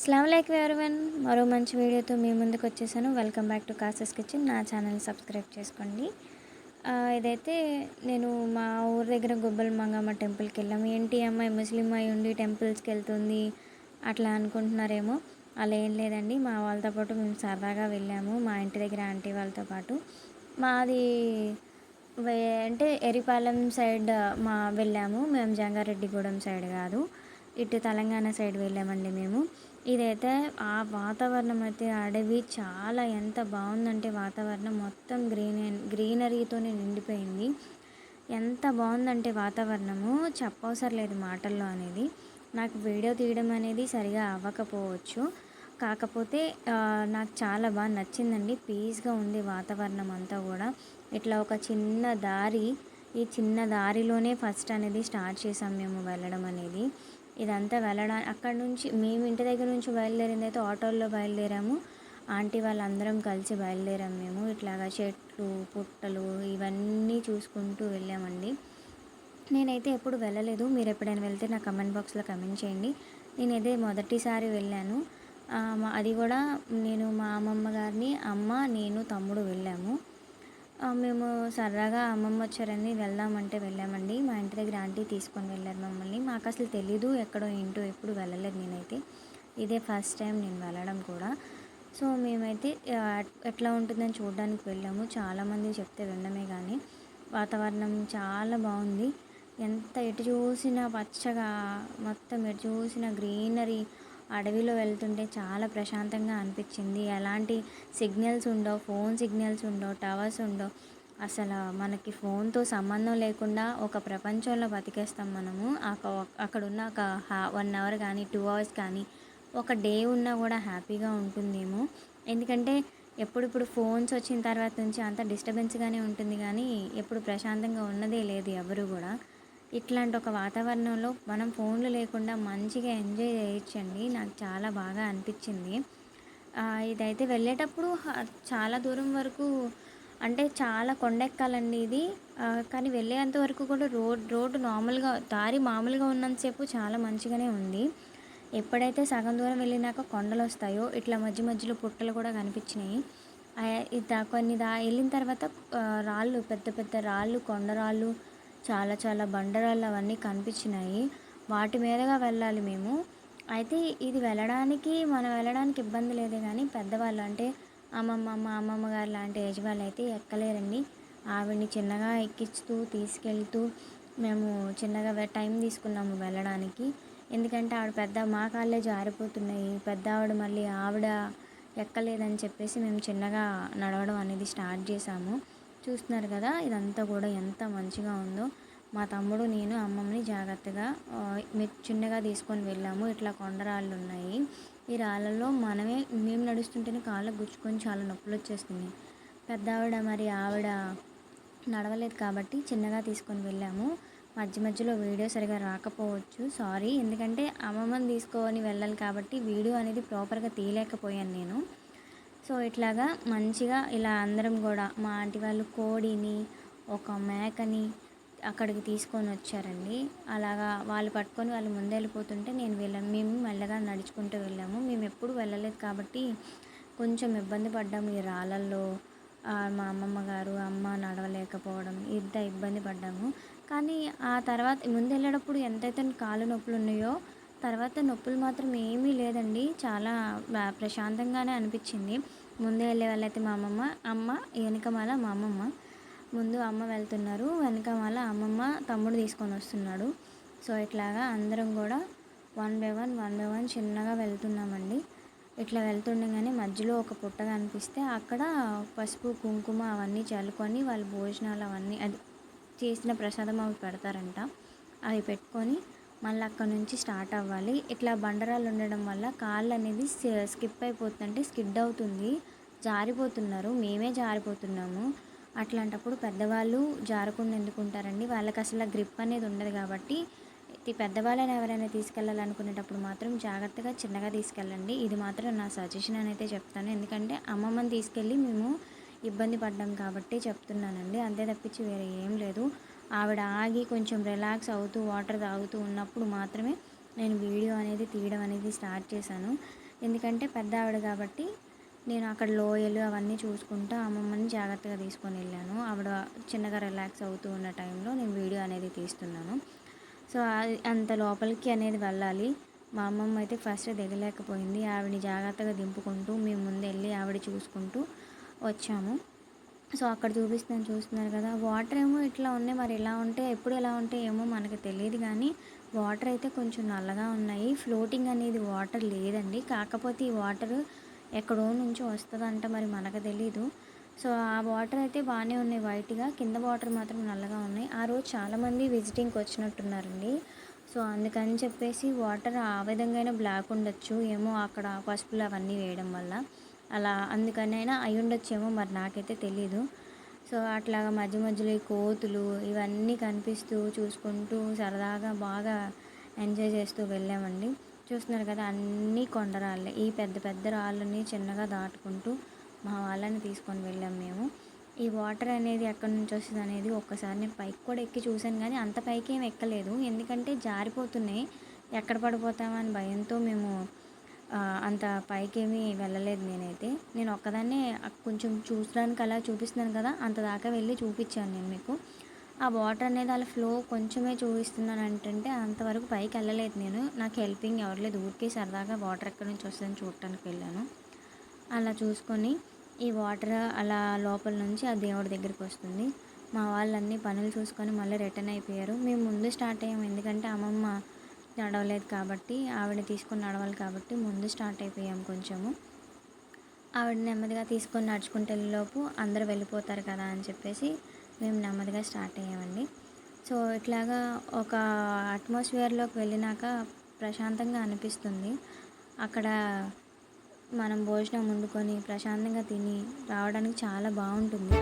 అస్సలం ఎవరివన్ మరో మంచి వీడియోతో మీ ముందుకు వచ్చేసాను. వెల్కమ్ బ్యాక్ టు కాసెస్ కిచెన్ నా ఛానల్ సబ్స్క్రైబ్ చేసుకోండి. ఇదైతే నేను మా ఊరి దగ్గర గొబ్బల మంగమ్మ టెంపుల్కి వెళ్ళాము. ఏంటి అమ్మాయి ముస్లిం అయి ఉండి టెంపుల్స్కి వెళ్తుంది? అట్లా అనుకుంటున్నారేమో? అలా ఏం లేదండి. మా వాళ్ళతో పాటు మేము సరదాగా వెళ్ళాము. మా ఇంటి దగ్గర ఆంటీ వాళ్ళతో పాటు. మాది వే- అంటే ఎరిపాలెం సైడ్ మా వెళ్ళాము. మేము జంగారెడ్డిగూడెం సైడ్ కాదు. ఇటు తెలంగాణ సైడ్ వెళ్ళామండి మేము. ఇదైతే ఆ వాతావరణం అయితే అడవి చాలా ఎంత బాగుందంటే వాతావరణం మొత్తం గ్రీన గ్రీనరీతోనే నిండిపోయింది. ఎంత బాగుందంటే వాతావరణము చెప్పవసరం లేదు మాటల్లో అనేది. నాకు వీడియో తీయడం అనేది సరిగా అవ్వకపోవచ్చు. కాకపోతే నాకు చాలా బాగా నచ్చిందండి. పీస్గా ఉంది వాతావరణం అంతా కూడా. ఇట్లా ఒక చిన్న దారి ఈ చిన్న దారిలోనే ఫస్ట్ అనేది స్టార్ట్ చేసాం మేము వెళ్ళడం అనేది. ఇదంతా వెళ్ళడా అక్కడ నుంచి మేము ఇంటి దగ్గర నుంచి బయలుదేరింది అయితే ఆటోల్లో బయలుదేరాము. ఆంటీ వాళ్ళందరం కలిసి బయలుదేరాం మేము. ఇట్లాగా చెట్లు పుట్టలు ఇవన్నీ చూసుకుంటూ వెళ్ళామండి. నేనైతే ఎప్పుడు వెళ్ళలేదు. మీరు ఎప్పుడైనా వెళ్తే నా కమెంట్ బాక్స్లో కమెంట్ చేయండి. నేనైతే మొదటిసారి వెళ్ళాను. మా- అది కూడా నేను మా అమ్మమ్మ గారిని అమ్మ నేను తమ్ముడు వెళ్ళాము. మేము సరదాగా అమ్మమ్మ వచ్చారని వెళ్దామంటే వెళ్ళామండి. మా ఇంటి దగ్గర ఆంటీ తీసుకొని వెళ్ళారు మమ్మల్ని. మాకు అసలు తెలీదు ఎక్కడో ఏంటో ఎప్పుడు వెళ్ళలేదు నేనైతే. ఇదే ఫస్ట్ టైం నేను వెళ్ళడం కూడా. సో మేమైతే ఎట్లా ఉంటుందని చూడడానికి వెళ్ళాము. చాలామంది చెప్తే వినడమే కానీ వాతావరణం చాలా బాగుంది. ఎంత ఎటు చూసినా పచ్చగా మొత్తం ఎటు చూసినా గ్రీనరీ అడవిలో వెళ్తుంటే చాలా ప్రశాంతంగా అనిపించింది. ఎలాంటి సిగ్నల్స్ ఉండవు ఫోన్ సిగ్నల్స్ ఉండవు టవర్స్ ఉండవు. అసలు మనకి ఫోన్తో సంబంధం లేకుండా ఒక ప్రపంచంలో బతికేస్తాం మనము. అక్కడ ఉన్న ఒక వన్ అవర్ కానీ టూ అవర్స్ కానీ ఒక డే ఉన్నా కూడా హ్యాపీగా ఉంటుందేమో. ఎందుకంటే ఎప్పుడిప్పుడు ఫోన్స్ వచ్చిన తర్వాత నుంచి అంత డిస్టర్బెన్స్గానే ఉంటుంది కానీ ఎప్పుడు ప్రశాంతంగా ఉన్నదే లేదు ఎవరు కూడా. ఇట్లాంటి ఒక వాతావరణంలో మనం ఫోన్లు లేకుండా మంచిగా ఎంజాయ్ చేయొచ్చండి. నాకు చాలా బాగా అనిపించింది. ఇదైతే వెళ్ళేటప్పుడు చాలా దూరం వరకు అంటే చాలా కొండెక్కాలండి ఇది. కానీ వెళ్ళేంత వరకు కూడా రోడ్ రోడ్డు నార్మల్గా దారి మామూలుగా ఉన్నంతసేపు చాలా మంచిగానే ఉంది. ఎప్పుడైతే సగం దూరం వెళ్ళినాక కొండలు వస్తాయో ఇట్లా మధ్య మధ్యలో పుట్టలు కూడా కనిపించినాయి. ఆ, కొన్ని దా వెళ్ళిన తర్వాత రాళ్ళు పెద్ద పెద్ద రాళ్ళు కొండరాళ్ళు చాలా చాలా బండరాళ్ళు అవన్నీ కనిపించినాయి. వాటి మీదగా వెళ్ళాలి మేము. అయితే ఇది వెళ్ళడానికి మనం వెళ్ళడానికి ఇబ్బంది లేదే కానీ పెద్దవాళ్ళు అంటే అమ్మమ్మ మా అమ్మమ్మ గారు లాంటి ఏజ్ వాళ్ళు అయితే ఎక్కలేరండి. ఆవిడ్ని చిన్నగా ఎక్కిస్తూ తీసుకెళ్తూ మేము చిన్నగా టైం తీసుకున్నాము వెళ్ళడానికి. ఎందుకంటే ఆవిడ పెద్ద మా కాళ్ళే జారిపోతున్నాయి. పెద్ద ఆవిడ మళ్ళీ ఆవిడ ఎక్కలేదని చెప్పేసి మేము చిన్నగా నడవడం అనేది స్టార్ట్ చేసాము చూస్తున్నారు కదా ఇదంతా కూడా ఎంత మంచిగా ఉందో. మా తమ్ముడు నేను అమ్మమ్మని జాగ్రత్తగా చిన్నగా తీసుకొని వెళ్ళాము. ఇట్లా కొండరాళ్ళు ఉన్నాయి. ఈ రాళ్ళలో మనమే మేము నడుస్తుంటేనే కాళ్ళకు గుచ్చుకొని చాలా నొప్పులు వచ్చేస్తున్నాయి. పెద్ద ఆవిడ మరి ఆవిడ నడవలేదు కాబట్టి చిన్నగా తీసుకొని వెళ్ళాము. మధ్య మధ్యలో వీడియో సరిగా రాకపోవచ్చు. సారీ. ఎందుకంటే అమ్మమ్మని తీసుకొని వెళ్ళాలి కాబట్టి వీడియో అనేది ప్రాపర్గా తీయలేకపోయాను నేను. సో ఇట్లాగా మంచిగా ఇలా అందరం కూడా మా ఆంటీ వాళ్ళు కోడిని ఒక మేకని అక్కడికి తీసుకొని వచ్చారండి. అలాగా వాళ్ళు పట్టుకొని వాళ్ళు ముందే వెళ్ళిపోతుంటే నేను వెళ్ళాను మేము మెల్లగా నడుచుకుంటూ వెళ్ళాము. మేము ఎప్పుడు వెళ్ళలేదు కాబట్టి కొంచెం ఇబ్బంది పడ్డాము. ఈ రాళ్ళల్లో మా అమ్మమ్మ గారు అమ్మ నడవలేకపోవడం ఇంత ఇబ్బంది పడ్డాము. కానీ ఆ తర్వాత ముందు వెళ్ళేటప్పుడు ఎంతైతే కాలు నొప్పులు ఉన్నాయో తర్వాత నొప్పులు మాత్రం ఏమీ లేదండి. చాలా ప్రశాంతంగానే అనిపించింది. ముందే వెళ్ళే వాళ్ళైతే మా అమ్మమ్మ అమ్మ వెనకమాల మా అమ్మమ్మ. ముందు అమ్మ వెళ్తున్నారు వెనకమాల అమ్మమ్మ తమ్ముడు తీసుకొని వస్తున్నాడు. సో ఇట్లాగా అందరం కూడా one by one one by one చిన్నగా వెళ్తున్నామండి. ఇట్లా వెళ్తుండగానే మధ్యలో ఒక పుట్ట కనిపిస్తే అక్కడ పసుపు కుంకుమ అవన్నీ చల్లుకొని వాళ్ళు భోజనాలు అవన్నీ అది చేసిన ప్రసాదం అవి పెడతారంట. అవి పెట్టుకొని మళ్ళీ అక్కడ నుంచి స్టార్ట్ అవ్వాలి. ఇట్లా బండరాలు ఉండడం వల్ల కాళ్ళు అనేది స్కిప్ అయిపోతుందంటే స్కిడ్ అవుతుంది. జారిపోతున్నారు. మేమే జారిపోతున్నాము. అట్లాంటప్పుడు పెద్దవాళ్ళు జారకుండా ఎందుకుంటారండి వాళ్ళకి అసలు గ్రిప్ అనేది ఉండదు కాబట్టి పెద్దవాళ్ళని ఎవరైనా తీసుకెళ్ళాలనుకునేటప్పుడు మాత్రం జాగ్రత్తగా చిన్నగా తీసుకెళ్ళండి. ఇది మాత్రం నా సజెషన్ అని అయితే చెప్తాను. ఎందుకంటే అమ్మమ్మని తీసుకెళ్ళి మేము ఇబ్బంది పడ్డాం కాబట్టి చెప్తున్నానండి. అంతే తప్పించి వేరే ఏం లేదు. ఆవిడ ఆగి కొంచెం రిలాక్స్ అవుతూ వాటర్ తాగుతూ ఉన్నప్పుడు మాత్రమే నేను వీడియో అనేది తీయడం అనేది స్టార్ట్ చేశాను. ఎందుకంటే పెద్ద ఆవిడ కాబట్టి నేను అక్కడ లోయలు అవన్నీ చూసుకుంటూ అమ్మమ్మని జాగ్రత్తగా తీసుకొని వెళ్ళాను. ఆవిడ చిన్నగా రిలాక్స్ అవుతూ ఉన్న టైంలో నేను వీడియో అనేది తీస్తున్నాను. సో అంత లోపలికి అనేది వెళ్ళాలి. మా అమ్మమ్మ అయితే ఫస్ట్ దిగలేకపోయింది. ఆవిడని జాగ్రత్తగా దింపుకుంటూ మేము ముందు వెళ్ళి ఆవిడ చూసుకుంటూ వచ్చాము. సో అక్కడ చూపిస్తున్నాను చూస్తున్నారు కదా. వాటర్ ఏమో ఇట్లా ఉన్నాయి. మరి ఎలా ఉంటే ఎప్పుడు ఎలా ఉంటే ఏమో మనకు తెలియదు కానీ వాటర్ అయితే కొంచెం నల్లగా ఉన్నాయి. ఫ్లోటింగ్ అనేది వాటర్ లేదండి. కాకపోతే ఈ వాటర్ ఎక్కడో నుంచి వస్తుందంట మరి మనకు తెలీదు. సో ఆ వాటర్ అయితే బాగానే ఉన్నాయి వైట్గా కింద వాటర్ మాత్రం నల్లగా ఉన్నాయి. ఆ రోజు చాలామంది విజిటింగ్కి వచ్చినట్టున్నారండి. సో అందుకని చెప్పేసి వాటర్ ఆ విధంగా బ్లాక్ ఉండొచ్చు. ఏమో అక్కడ పసుపులు అవన్నీ వేయడం వల్ల. అలా అందుకనైనా అయి ఉండొచ్చేమో మరి నాకైతే తెలీదు. సో అట్లాగా మధ్య మధ్యలో ఈ కోతులు ఇవన్నీ కనిపిస్తూ చూసుకుంటూ సరదాగా బాగా ఎంజాయ్ చేస్తూ వెళ్ళామండి. చూస్తున్నారు కదా అన్నీ కొండరాళ్ళే ఈ పెద్ద పెద్ద రాళ్ళని చిన్నగా దాటుకుంటూ మా వాళ్ళని తీసుకొని వెళ్ళాం మేము. ఈ వాటర్ అనేది ఎక్కడి నుంచి వస్తుంది అనేది ఒక్కసారి నేను పైకి కూడా ఎక్కి చూశాను కానీ అంత పైకి ఏం ఎక్కలేదు. ఎందుకంటే జారిపోతున్నాయి. ఎక్కడ పడిపోతామని భయంతో మేము అంత పైకేమీ వెళ్ళలేదు నేనైతే. నేను ఒక్కదాన్నే కొంచెం చూసడానికి అలా చూపిస్తున్నాను కదా అంత దాకా వెళ్ళి చూపించాను నేను మీకు. ఆ వాటర్ అనేది అలా ఫ్లో కొంచెమే చూపిస్తున్నాను అంటే అంతవరకు పైకి వెళ్ళలేదు నేను. నాకు హెల్పింగ్ ఎవరు లేదు. ఊరికే సరదాగా వాటర్ ఎక్కడి నుంచి వస్తుందని చూడటానికి వెళ్ళాను. అలా చూసుకొని ఈ వాటర్ అలా లోపల నుంచి ఆ దేవుడి దగ్గరికి వస్తుంది. మా వాళ్ళన్నీ పనులు చూసుకొని మళ్ళీ రిటర్న్ అయిపోయారు. మేము ముందు స్టార్ట్ అయ్యాము. ఎందుకంటే అమ్మమ్మ నడవలేదు కాబట్టి ఆవిడ తీసుకొని నడవాలి కాబట్టి ముందు స్టార్ట్ అయిపోయాం కొంచెము. ఆవిడ నెమ్మదిగా తీసుకొని నడుచుకుంటే లోపు అందరూ వెళ్ళిపోతారు కదా అని చెప్పేసి మేము నెమ్మదిగా స్టార్ట్ అయ్యామండి. సో ఇట్లాగా ఒక అట్మాస్ఫియర్లోకి వెళ్ళినాక ప్రశాంతంగా అనిపిస్తుంది. అక్కడ మనం భోజనం వండుకొని ప్రశాంతంగా తిని రావడానికి చాలా బాగుంటుంది.